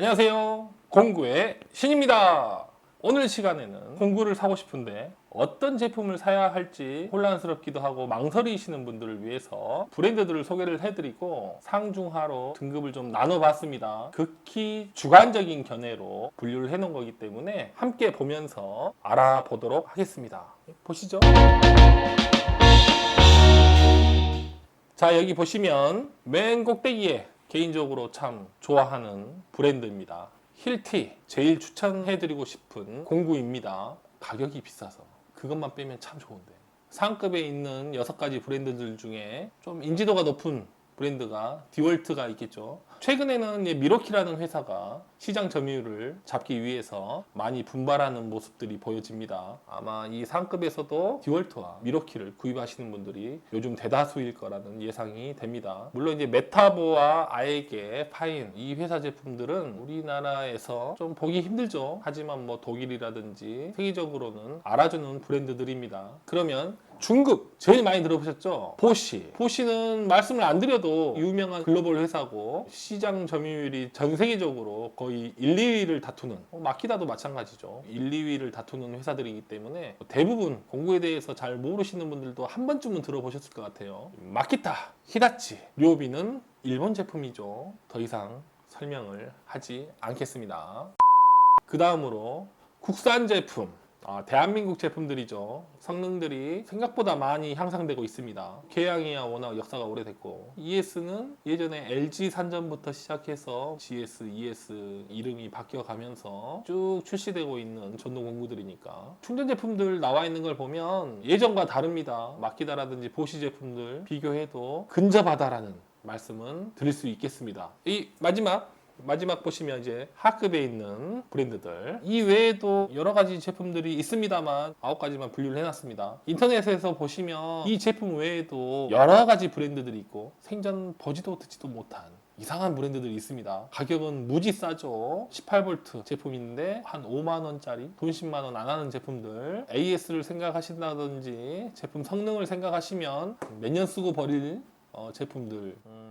안녕하세요. 공구의 신입니다. 오늘 시간에는 공구를 사고 싶은데 어떤 제품을 사야 할지 혼란스럽기도 하고 망설이시는 분들을 위해서 브랜드들을 소개를 해드리고 상중하로 등급을 좀 나눠봤습니다. 극히 주관적인 견해로 분류를 해놓은 거기 때문에 함께 보면서 알아보도록 하겠습니다. 보시죠. 자 여기 보시면 맨 꼭대기에 개인적으로 참 좋아하는 브랜드입니다. 힐티 제일 추천해드리고 싶은 공구입니다. 가격이 비싸서 그것만 빼면 참 좋은데 상급에 있는 여섯 가지 브랜드들 중에 좀 인지도가 높은 브랜드가 디월트가 있겠죠. 최근에는 이제 미로키라는 회사가 시장 점유율을 잡기 위해서 많이 분발하는 모습들이 보여집니다. 아마 이 상급에서도 디월트와 미로키를 구입하시는 분들이 요즘 대다수일 거라는 예상이 됩니다. 물론 이제 메타보와 아에게, 파인 이 회사 제품들은 우리나라에서 좀 보기 힘들죠. 하지만 뭐 독일이라든지 세계적으로는 알아주는 브랜드들입니다. 그러면 중급 제일 많이 들어보셨죠? 보시. 보시는 말씀을 안 드려도 유명한 글로벌 회사고 시장 점유율이 전 세계적으로 거의 1, 2위를 다투는 어, 마키다도 마찬가지죠. 1, 2위를 다투는 회사들이기 때문에 대부분 공구에 대해서 잘 모르시는 분들도 한 번쯤은 들어보셨을 것 같아요. 마키타, 히다치, 료비는 일본 제품이죠. 더 이상 설명을 하지 않겠습니다. 그 다음으로 국산 제품. 아, 대한민국 제품들이죠. 성능들이 생각보다 많이 향상되고 있습니다. 계양이야 워낙 역사가 오래됐고 ES는 예전에 LG 산전부터 시작해서 GS, ES 이름이 바뀌어가면서 쭉 출시되고 있는 전동 공구들이니까 충전 제품들 나와 있는 걸 보면 예전과 다릅니다. 마키다라든지 보시 제품들 비교해도 근접하다라는 말씀은 드릴 수 있겠습니다. 이 마지막 마지막 보시면 이제 하급에 있는 브랜드들 이 외에도 여러 가지 제품들이 있습니다만 아홉 가지만 분류를 해놨습니다. 인터넷에서 보시면 이 제품 외에도 여러 가지 브랜드들이 있고 생전 보지도 듣지도 못한 이상한 브랜드들이 있습니다. 가격은 무지 싸죠. 18V 제품인데 한 5만 원짜리, 돈 10만 원 안 하는 제품들. AS를 생각하신다든지 제품 성능을 생각하시면 몇 년 쓰고 버릴 어, 제품들. 음,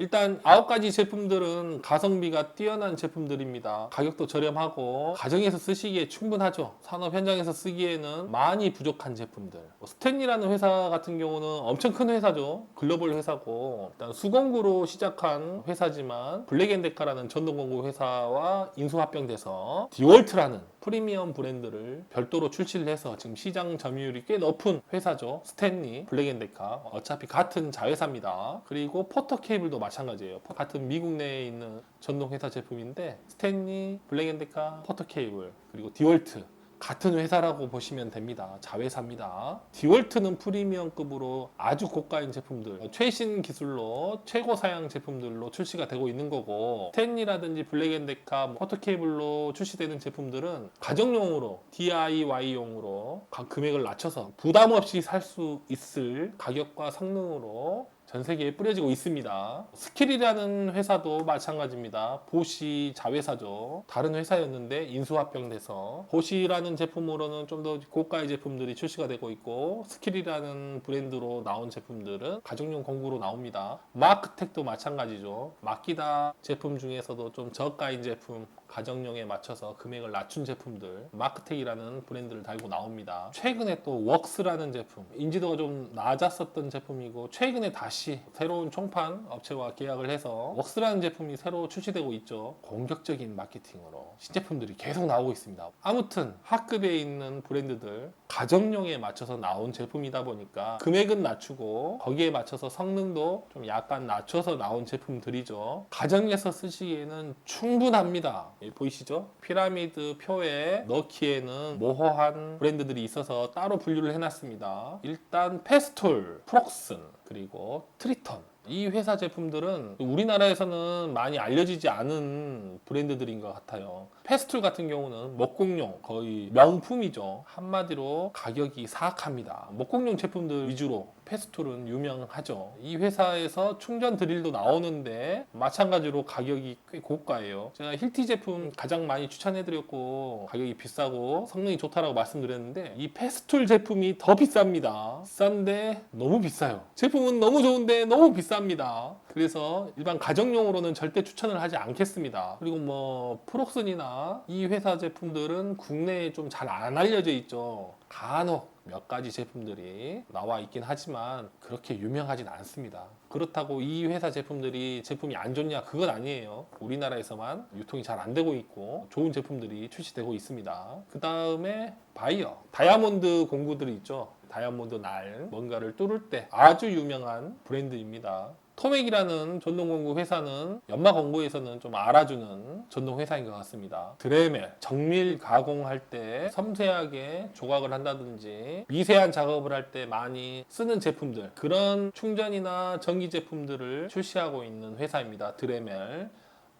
일단 아홉 가지 제품들은 가성비가 뛰어난 제품들입니다. 가격도 저렴하고 가정에서 쓰시기에 충분하죠. 산업 현장에서 쓰기에는 많이 부족한 제품들. 뭐 스탠리라는 회사 같은 경우는 엄청 큰 회사죠. 글로벌 회사고 일단 수공구로 시작한 회사지만 블랙앤데카라는 전동공구 회사와 인수합병돼서 디월트라는 프리미엄 브랜드를 별도로 출시를 해서 지금 시장 점유율이 꽤 높은 회사죠. 스탠리, 블랙앤데카 어차피 같은 자회사입니다. 그리고 포터 케이블도 마찬가지예요. 같은 미국 내에 있는 전동 회사 제품인데 스탠리, 블랙앤데카, 포터 케이블 그리고 디월트 같은 회사라고 보시면 됩니다. 자회사입니다. 디월트는 프리미엄급으로 아주 고가인 제품들, 어, 최신 기술로 최고 사양 제품들로 출시가 되고 있는 거고, 스탠리라든지 블랙앤데카, 뭐 포토케이블로 출시되는 제품들은 가정용으로 DIY용으로 금액을 낮춰서 부담 없이 살 수 있을 가격과 성능으로 전 세계에 뿌려지고 있습니다. 스킬이라는 회사도 마찬가지입니다. 보시 자회사죠. 다른 회사였는데 인수합병돼서 보시라는 제품으로는 좀 더 고가의 제품들이 출시가 되고 있고 스킬이라는 브랜드로 나온 제품들은 가정용 공구로 나옵니다. 마크텍도 마찬가지죠. 마키다 제품 중에서도 좀 저가인 제품 가정용에 맞춰서 금액을 낮춘 제품들 마크텍이라는 브랜드를 달고 나옵니다. 최근에 또 웍스라는 제품 인지도가 좀 낮았었던 제품이고 최근에 다시 새로운 총판 업체와 계약을 해서 웍스라는 제품이 새로 출시되고 있죠. 공격적인 마케팅으로 신제품들이 계속 나오고 있습니다. 아무튼 하급에 있는 브랜드들 가정용에 맞춰서 나온 제품이다 보니까 금액은 낮추고 거기에 맞춰서 성능도 좀 약간 낮춰서 나온 제품들이죠. 가정에서 쓰시기에는 충분합니다. 예, 보이시죠? 피라미드 표에 넣기에는 모호한 브랜드들이 있어서 따로 분류를 해놨습니다. 일단 페스톨, 프록슨, 그리고 트리턴. 이 회사 제품들은 우리나라에서는 많이 알려지지 않은 브랜드들인 것 같아요. 페스툴 같은 경우는 목공용 거의 명품이죠. 한마디로 가격이 사악합니다. 목공용 제품들 위주로 페스툴은 유명하죠. 이 회사에서 충전 드릴도 나오는데 마찬가지로 가격이 꽤 고가예요. 제가 힐티 제품 가장 많이 추천해드렸고 가격이 비싸고 성능이 좋다라고 말씀드렸는데 이 페스툴 제품이 더 비쌉니다. 비싼데 너무 비싸요. 제품은 너무 좋은데 너무 비쌉니다. 그래서 일반 가정용으로는 절대 추천을 하지 않겠습니다. 그리고 뭐 프록슨이나 이 회사 제품들은 국내에 좀 잘 안 알려져 있죠. 간혹 몇 가지 제품들이 나와 있긴 하지만 그렇게 유명하진 않습니다. 그렇다고 이 회사 제품들이 제품이 안 좋냐 그건 아니에요. 우리나라에서만 유통이 잘 안 되고 있고 좋은 제품들이 출시되고 있습니다. 그 다음에 바이어 다이아몬드 공구들이 있죠. 다이아몬드 날 뭔가를 뚫을 때 아주 유명한 브랜드입니다. 토맥이라는 전동 공구 회사는 연마 공구에서는 좀 알아주는 전동 회사인 것 같습니다. 드레멜 정밀 가공할 때 섬세하게 조각을 한다든지 미세한 작업을 할 때 많이 쓰는 제품들 그런 충전이나 전기 제품들을 출시하고 있는 회사입니다. 드레멜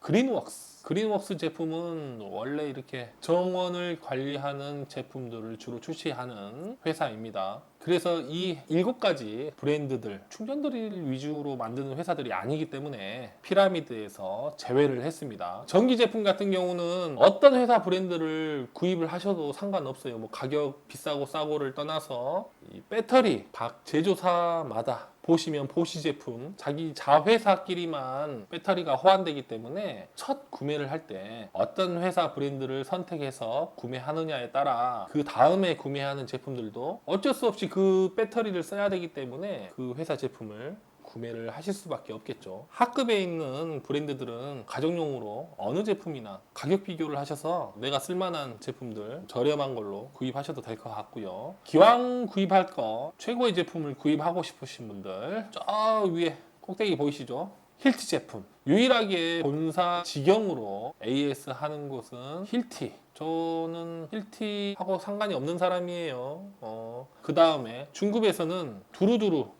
그린웍스. 그린웍스 제품은 원래 이렇게 정원을 관리하는 제품들을 주로 출시하는 회사입니다. 그래서 이 일곱 가지 브랜드들 충전드릴 위주로 만드는 회사들이 아니기 때문에 피라미드에서 제외를 했습니다. 전기 제품 같은 경우는 어떤 회사 브랜드를 구입을 하셔도 상관없어요. 뭐 가격 비싸고 싸고를 떠나서 이 배터리 각 제조사마다 보시면 보시 제품 자기 자회사끼리만 배터리가 호환되기 때문에 첫 구매를 할 때 어떤 회사 브랜드를 선택해서 구매하느냐에 따라 그 다음에 구매하는 제품들도 어쩔 수 없이 그 배터리를 써야 되기 때문에 그 회사 제품을 구매를 하실 수밖에 없겠죠. 하급에 있는 브랜드들은 가정용으로 어느 제품이나 가격 비교를 하셔서 내가 쓸만한 제품들 저렴한 걸로 구입하셔도 될 것 같고요. 기왕 구입할 거 최고의 제품을 구입하고 싶으신 분들 저 위에 꼭대기 보이시죠? 힐티 제품. 유일하게 본사 직영으로 AS 하는 곳은 힐티. 저는 힐티하고 상관이 없는 사람이에요. 어, 그 다음에 중급에서는 두루두루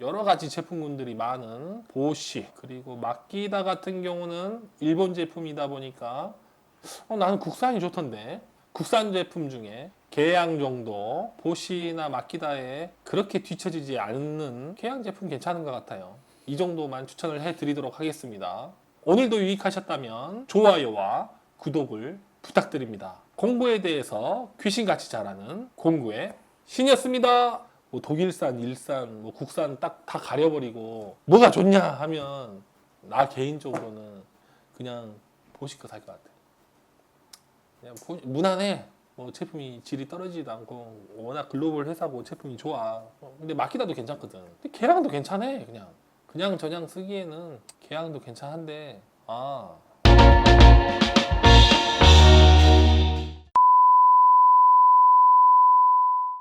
여러 가지 제품군들이 많은 보시 그리고 마키다 같은 경우는 일본 제품이다 보니까 어, 나는 국산이 좋던데 국산 제품 중에 계양 정도 보시나 마키다에 그렇게 뒤처지지 않는 계양 제품 괜찮은 것 같아요. 이 정도만 추천을 해드리도록 하겠습니다. 오늘도 유익하셨다면 좋아요와 구독을 부탁드립니다. 공부에 대해서 귀신같이 잘하는 공구의 신이었습니다. 뭐 독일산, 일산, 뭐 국산 딱 다 가려버리고 뭐가 좋냐 하면 나 개인적으로는 그냥 보시 거 살 것 같아. 그냥 보- 무난해. 뭐 제품이 질이 떨어지지도 않고 워낙 글로벌 회사고 제품이 좋아. 어, 근데 마키다도 괜찮거든. 근데 계량도 괜찮아. 그냥 그냥 저냥 쓰기에는 계량도 괜찮은데 아